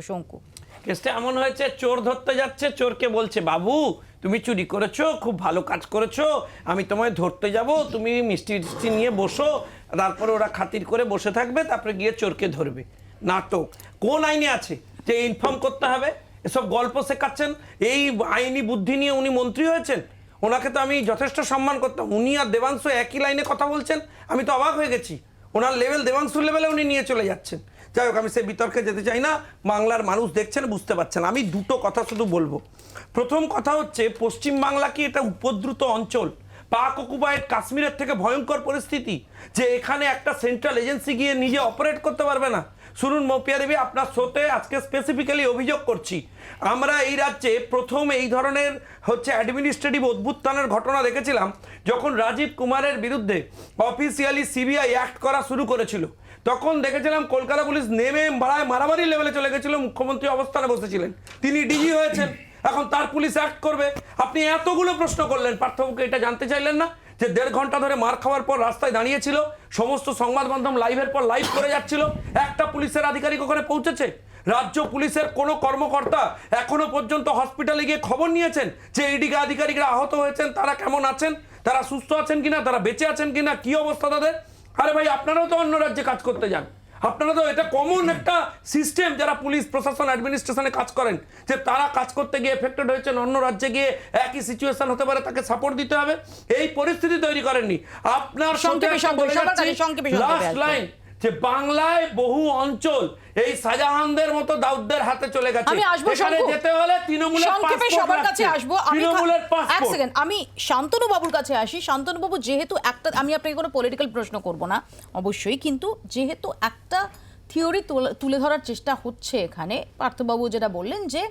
শঙ্কু। কেসটা এমন হয়েছে, চোর ধরতে যাচ্ছে, চোরকে বলছে, বাবু, তুমি চুরি করেছ, খুব ভালো কাজ করেছ, আমি তোমায় ধরতে যাব, তুমি মিষ্টি টিষ্টি নিয়ে বসো, তারপরে ওরা খাতির করে বসে থাকবে, তারপরে গিয়ে চোরকে ধরবে। নাটক। কোন আইনে আছে যে ইনফর্ম করতে হবে? এসব গল্প শেখাচ্ছেন, এই আইনি বুদ্ধি নিয়ে উনি মন্ত্রী হয়েছেন? ওনাকে তো আমি যথেষ্ট সম্মান করতাম। উনি আর দেবাংশু একই লাইনে কথা বলছেন, আমি তো অবাক হয়ে গেছি। ওনার লেভেল দেবাংশুর লেভেলে উনি নিয়ে চলে যাচ্ছেন। যাই হোক, আমি সে বিতর্কে যেতে চাই না। বাংলার মানুষ দেখছেন, বুঝতে পারছেন। আমি দুটো কথা শুধু বলব। প্রথম কথা হচ্ছে, পশ্চিম বাংলা কি এটা উপদ্রুত অঞ্চল? পাক অকুপায়েড কাশ্মীরের থেকে ভয়ঙ্কর পরিস্থিতি? যে এখানে একটা সেন্ট্রাল এজেন্সি গিয়ে নিজে অপারেট করতে পারবে না। শুনুন, মপিয়া দেবী, আপনার শোতে আজকে স্পেসিফিক্যালি অভিযোগ করছি। আমরা এই রাজ্যে প্রথম এই ধরনের হচ্ছে অ্যাডমিনিস্ট্রেটিভ অভ্যুত্থানের ঘটনা দেখেছিলাম, যখন রাজীব কুমারের বিরুদ্ধে অফিসিয়ালি সিবিআই অ্যাক্ট করা শুরু করেছিল। তখন দেখেছিলাম কলকাতা পুলিশ নেমে ভাড়ায় মারামারি লেভেলে চলে গেছিল, মুখ্যমন্ত্রী অবস্থানে বসেছিলেন। তিনি ডিজি হয়েছেন। এখন তার পুলিশ অ্যাক্ট করবে। আপনি এতগুলো প্রশ্ন করলেন পার্থক্যকে এটা জানতে চাইলেন না? যে দেড় ঘণ্টা ধরে মার খাওয়ার পর রাস্তায় দাঁড়িয়েছিল, সমস্ত সংবাদ মাধ্যম লাইভের পর লাইভ করে যাচ্ছিল, একটা পুলিশের আধিকারিক ওখানে পৌঁছেছে? রাজ্য পুলিশের কোনো কর্মকর্তা এখনও পর্যন্ত হসপিটালে গিয়ে খবর নিয়েছেন যে এইদিকে আধিকারিকরা আহত হয়েছেন, তারা কেমন আছেন? তারা সুস্থ আছেন কিনা? তারা বেঁচে আছেন কিনা? কি অবস্থা তাদের? আরে ভাই আপনারাও তো অন্য রাজ্যে কাজ করতে যান। আপনারা তো এটা কমন একটা সিস্টেম যারা পুলিশ প্রশাসন অ্যাডমিনিস্ট্রেশনে কাজ করেন যে তারা কাজ করতে গিয়ে এফেক্টেড হয়েছেন অন্য রাজ্যে গিয়ে একই সিচুয়েশন হতে পারে তাকে সাপোর্ট দিতে হবে। এই পরিস্থিতি তৈরি করেননি। আপনার সঙ্গে লাস্ট লাইন যে বাংলায় বহু অঞ্চল এই শাহজাহানদের মতো দাউদদের হাতে চলে গেছে। আমি আসব। যেতে হলে তৃণমূলের সংক্ষেপে সবার কাছে আসব। তৃণমূলের এক সেকেন্ড আমি শান্তনু বাবুর কাছে আসি। শান্তনু বাবু যেহেতু একটা আমি আপনাকে কোনো পলিটিক্যাল প্রশ্ন করব না অবশ্যই কিন্তু যেহেতু একটা থিওরি তুলে ধরার চেষ্টা হচ্ছে এখানে পার্থবাবু যেটা বললেন যে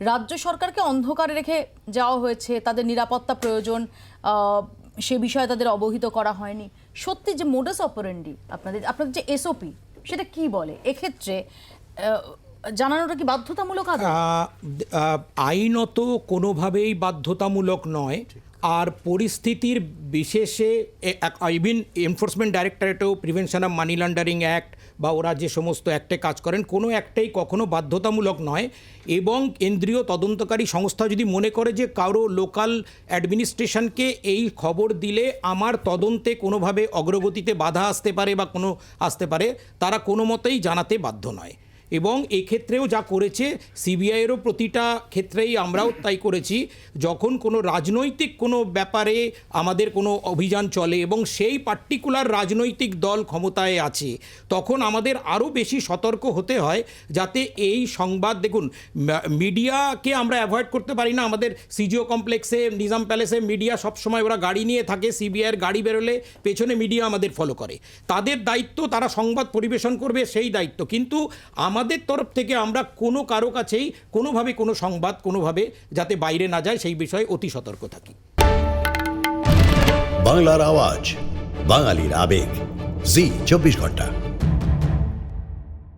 রাজ্য সরকারকে অন্ধকারে রেখে যাওয়া হয়েছে তাদের নিরাপত্তা প্রয়োজন আহ, সে বিষয়ে তাদের অবহিত করা হয়নি। সত্যি যে মোডাস অপারেন্ডি আপনাদের আপনাদের যে এসওপি সেটা কি বলে? এক্ষেত্রে জানানোটা কি বাধ্যতামূলক আইনত কোনোভাবেই বাধ্যতামূলক নয়। আর পরিস্থিতির বিশেষে even enforcement ডাইরেক্টরেটেও prevention of money laundering act বা ওরা যে সমস্ত অ্যাক্টে কাজ করেন, কোনো একটাই কখনো বাধ্যতামূলক নয় এবং কেন্দ্রীয় তদন্তকারী সংস্থা যদি মনে করে যে কারও লোকাল অ্যাডমিনিস্ট্রেশনকে এই খবর দিলে আমার তদন্তে কোনোভাবে অগ্রগতিতে বাধা আসতে পারে বা কোনো আসতে পারে, তারা কোনো মতেই জানাতে বাধ্য নয়। এবং এক্ষেত্রেও যা করেছে সিবিআইয়েরও প্রতিটা ক্ষেত্রেই আমরাও তাই করেছি। যখন কোনো রাজনৈতিক কোনো ব্যাপারে আমাদের কোনো অভিযান চলে এবং সেই পার্টিকুলার রাজনৈতিক দল ক্ষমতায় আছে, তখন আমাদের আরও বেশি সতর্ক হতে হয় যাতে এই সংবাদ, দেখুন মিডিয়াকে আমরা অ্যাভয়েড করতে পারি না। আমাদের সিজিও কমপ্লেক্সে নিজাম প্যালেসে মিডিয়া সবসময় ওরা গাড়ি নিয়ে থাকে সিবিআইয়ের গাড়ি বেরোলে পেছনে মিডিয়া আমাদের ফলো করে। তাদের দায়িত্ব, তারা সংবাদ পরিবেশন করবে সেই দায়িত্ব। কিন্তু আমাদের তরফ থেকে আমরা কোনো কারও কাছেই কোনোভাবে কোনো সংবাদ, কোনোভাবে যাতে বাইরে না যায়, সেই বিষয়ে অতি সতর্ক থাকি। বাংলার আওয়াজ, বাঙালির আবেগ। জি, চব্বিশ ঘণ্টা।